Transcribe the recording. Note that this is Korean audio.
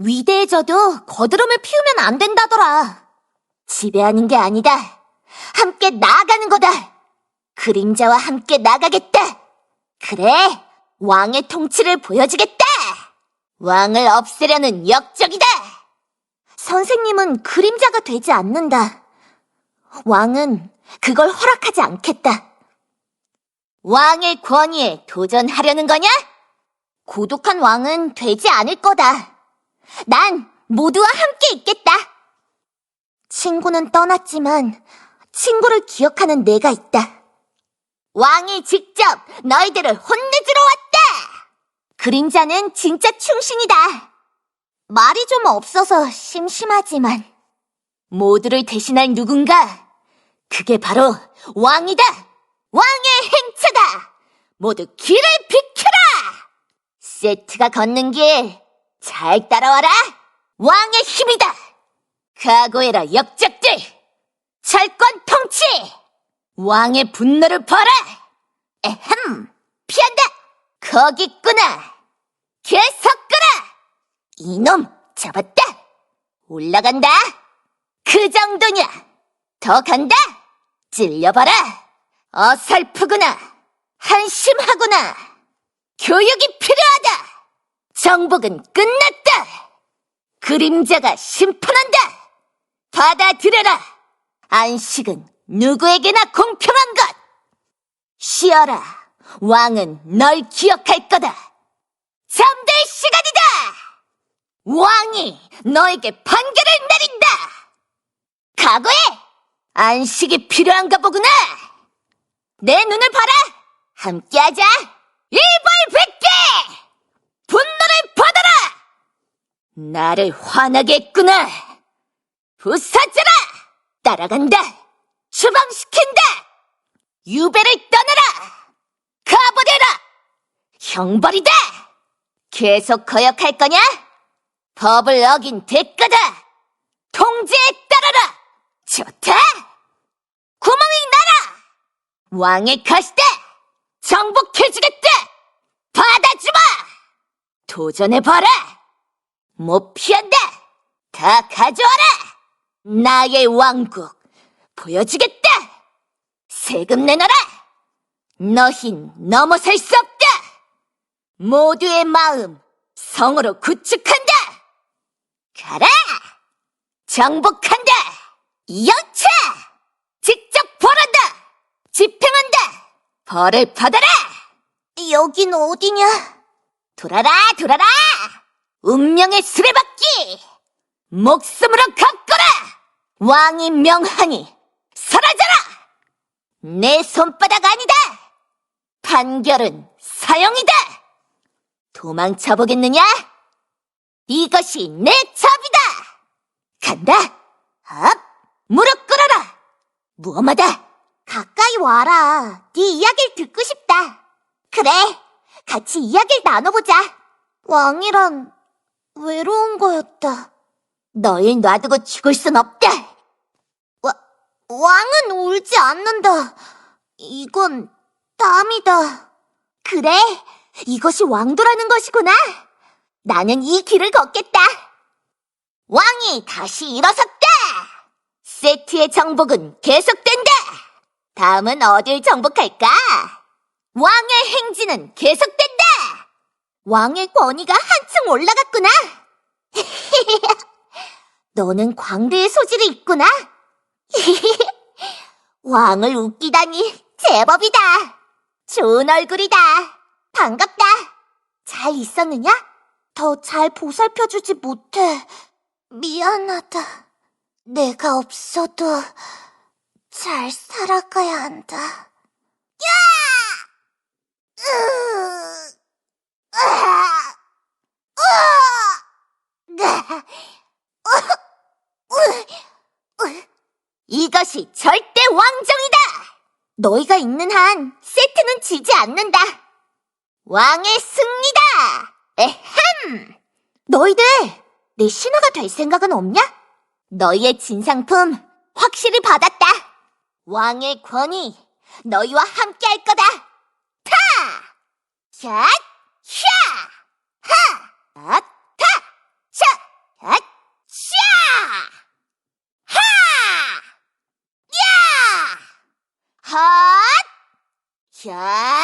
위대해져도 거드름을 피우면 안 된다더라. 지배하는 게 아니다. 함께 나아가는 거다. 그림자와 함께 나가겠다. 그래, 왕의 통치를 보여주겠다. 왕을 없애려는 역적이다. 선생님은 그림자가 되지 않는다. 왕은 그걸 허락하지 않겠다. 왕의 권위에 도전하려는 거냐? 고독한 왕은 되지 않을 거다. 난 모두와 함께 있겠다. 친구는 떠났지만 친구를 기억하는 내가 있다. 왕이 직접 너희들을 혼내주러 왔다! 그림자는 진짜 충신이다. 말이 좀 없어서 심심하지만. 모두를 대신할 누군가. 그게 바로 왕이다! 왕의 행차다! 모두 길을 비켜라! 세트가 걷는 길, 잘 따라와라! 왕의 힘이다! 각오해라, 역적들! 철권 통치! 왕의 분노를 봐라! 에헴! 피한다! 거기 있구나! 계속 끄라! 이놈, 잡았다! 올라간다! 그 정도냐! 더 간다! 찔려봐라! 어설프구나! 한심하구나! 교육이 필요하다! 정복은 끝났다! 그림자가 심판한다! 받아들여라! 안식은 누구에게나 공평한 것! 쉬어라! 왕은 널 기억할 거다! 잠들 시간이다! 왕이 너에게 판결을 내린다! 각오해! 안식이 필요한가 보구나! 내 눈을 봐라! 함께하자! 일벌백개! 분노를 받아라! 나를 화나게 했구나! 부서져라! 따라간다! 추방시킨다! 유배를 떠나라! 가버려라! 형벌이다! 계속 거역할 거냐? 법을 어긴 대가다! 통제에 따라라! 좋다! 구멍이 나라! 왕의 것이다! 정복해주겠다! 받아주마! 도전해봐라! 못 피한다! 다 가져와라! 나의 왕국 보여주겠다! 세금 내놔라! 너흰 넘어설 수 없다! 모두의 마음 성으로 구축한다! 가라! 정복한다! 영차! 직접 벌한다! 집행한다! 벌을 받아라! 여긴 어디냐? 돌아라, 돌아라! 운명의 수레바퀴! 목숨으로 걷거라! 왕이 명하니 사라져라! 내 손바닥 아니다! 판결은 사형이다! 도망쳐보겠느냐? 이것이 내 잡이다! 간다! 업! 무릎 꿇어라! 무엄하다! 가까이 와라. 네 이야기를 듣고 싶다. 그래, 같이 이야기를 나눠보자. 왕이란 외로운 거였다. 널 놔두고 죽을 순 없다. 와, 왕은 울지 않는다. 이건 땀이다. 그래, 이것이 왕도라는 것이구나. 나는 이 길을 걷겠다. 왕이 다시 일어섰다. 세트의 정복은 계속된다. 다음은 어딜 정복할까? 왕의 행진은 계속된다. 왕의 권위가 한층 올라갔구나. 너는 광대의 소질이 있구나. 왕을 웃기다니 제법이다. 좋은 얼굴이다. 반갑다. 잘 있었느냐? 더 잘 보살펴주지 못해. 미안하다. 내가 없어도 잘 살아가야 한다. 야! 으. 이것이 절대 왕정이다! 너희가 있는 한 세트는 지지 않는다. 왕의 승리다! 에헴! 너희들 내 신하가 될 생각은 없냐? 너희의 진상품 확실히 받았다. 왕의 권위 너희와 함께 할 거다. 타! 샷! 아타! 차! 아차! 하! 야! 헛! 야!